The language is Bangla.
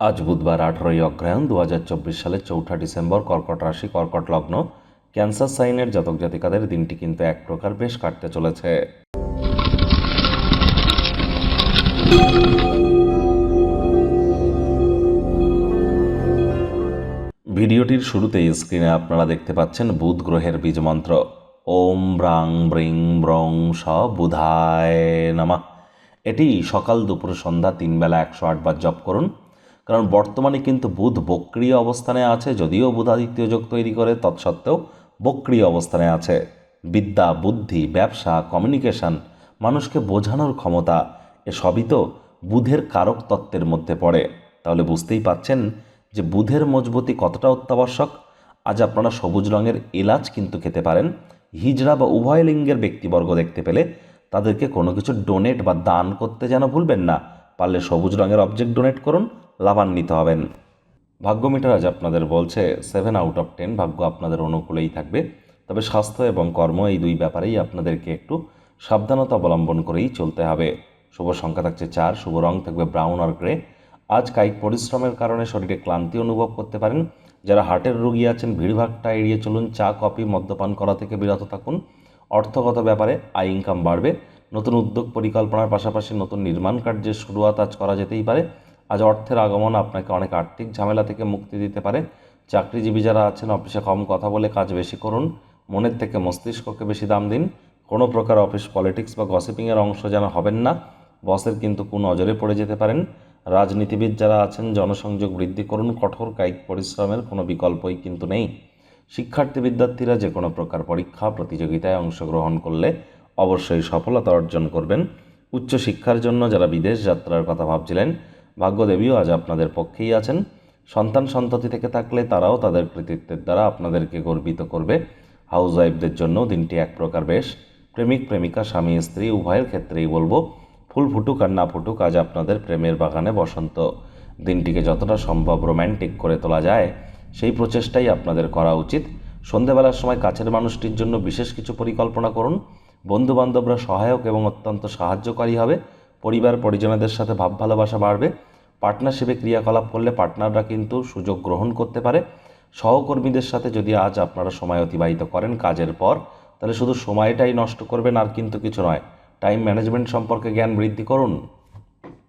আজ বুধবার আঠারোই অগ্রহায়ণ দু হাজার চব্বিশ সালের চৌঠা ডিসেম্বর কর্কট রাশি, কর্কট লগ্ন, ক্যান্সার সাইনের জাতক জাতিকাদের দিনটি কিন্তু এক প্রকার বেশ কাটতে চলেছে। ভিডিওটির শুরুতেই স্ক্রিনে আপনারা দেখতে পাচ্ছেন বুধ গ্রহের বীজ মন্ত্র। ওম ব্রাং ব্রিং ব্রং স বুধায় নামা। এটি সকাল দুপুর সন্ধ্যা তিন বেলা একশো আটবার জপ করুন। কারণ বর্তমানে কিন্তু বুধ বক্রিয় অবস্থানে আছে, যদিও বুধাদিত্য যোগ তৈরি করে, তৎসত্ত্বেও বক্রিয় অবস্থানে আছে। বিদ্যা, বুদ্ধি, ব্যবসা কমিউনিকেশন মানুষকে বোঝানোর ক্ষমতা, এসবই তো বুধের কারক তত্ত্বের মধ্যে পড়ে। তাহলে বুঝতেই পাচ্ছেন যে বুধের মজবুতি কতটা অত্যাবশ্যক। আজ আপনারা সবুজ রঙের এলাচ কিন্তু খেতে পারেন। হিজড়া বা উভয় লিঙ্গের ব্যক্তিবর্গ দেখতে পেলে তাদেরকে কোনো কিছু ডোনেট বা দান করতে যেন ভুলবেন না। পারলে সবুজ রঙের অবজেক্ট ডোনেট করুন। লাভান্বিত হবেন। ভাগ্য মিটার আজ আপনাদের বলছে সেভেন আউট অফ টেন ভাগ্য আপনাদের অনুকূলেই থাকবে। তবে স্বাস্থ্য এবং কর্ম এই দুই ব্যাপারেই আপনাদেরকে একটু সাবধানতা অবলম্বন করেই চলতে হবে। শুভ সংখ্যা থাকছে চার, শুভ রং থাকবে ব্রাউন আর গ্রে আজ কায়িক পরিশ্রমের কারণে শরীরে ক্লান্তি অনুভব করতে পারেন। যারা হার্টের রোগী আছেন ভিড়ভাট্টা এড়িয়ে চলুন, চা, কফি, মদ্যপান করা থেকে বিরত থাকুন। অর্থগত ব্যাপারে আয় ইনকাম বাড়বে। নতুন উদ্যোগ পরিকল্পনার পাশাপাশি নতুন নির্মাণ কার্যের শুরুয়াত আজ করা যেতেই পারে। আজ অর্থের আগমন আপনাকে অনেক আর্থিক ঝামেলা থেকে মুক্তি দিতে পারে। চাকরিজীবী যারা আছেন, অফিসে কম কথা বলে কাজ বেশি করুন। মনের থেকে মস্তিষ্ককে বেশি দাম দিন। কোনো প্রকার অফিস পলিটিক্স বা গসিপিংয়ের অংশ যেন হবেন না। বসের কিন্তু কোন নজরে পড়ে যেতে পারেন। রাজনীতিবিদ যারা আছেন, জনসংযোগ বৃদ্ধি করুন। কঠোর কায়িক পরিশ্রমের কোনো বিকল্পই কিন্তু নেই। শিক্ষার্থী বিদ্যার্থীরা যে কোনো প্রকার পরীক্ষা, প্রতিযোগিতায় অংশগ্রহণ করলে অবশ্যই সফলতা অর্জন করবেন। উচ্চশিক্ষার জন্য যারা বিদেশ যাত্রার কথা ভাবছিলেন ভাগ্যদেবীও আজ আপনাদের পক্ষেই আছেন। সন্তান সন্ততি থেকে থাকলে তারাও তাদের কৃতিত্বের দ্বারা আপনাদেরকে গর্বিত করবে। হাউস ওয়াইফদের জন্য দিনটি এক প্রকার বেশ। প্রেমিক, প্রেমিকা, স্বামী, স্ত্রী, উভয়ের ক্ষেত্রেই বলব, ফুল ফুটুক আর না ফুটুক আজ আপনাদের প্রেমের বাগানে বসন্ত। দিনটিকে যতটা সম্ভব রোম্যান্টিক করে তোলা যায়, সেই প্রচেষ্টাই আপনাদের করা উচিত। সন্ধেবেলার সময় কাছের মানুষটির জন্য বিশেষ কিছু পরিকল্পনা করুন। বন্ধুবান্ধবরা সহায়ক এবং অত্যন্ত সাহায্যকারী হবে। পরিবার, পরিজনদের সাথে ভাব ভালোবাসা বাড়বে। পার্টনারশিপে ক্রিয়াকলাপ করলে পার্টনাররা কিন্তু সুযোগ গ্রহণ করতে পারে। সহকর্মীদের সাথে যদি আজ আপনারা সময় অতিবাহিত করেন কাজের পর, তাহলে শুধু সময়টাই নষ্ট করবেন আর কিন্তু কিছু নয়। টাইম ম্যানেজমেন্ট সম্পর্কে জ্ঞান বৃদ্ধি করুন।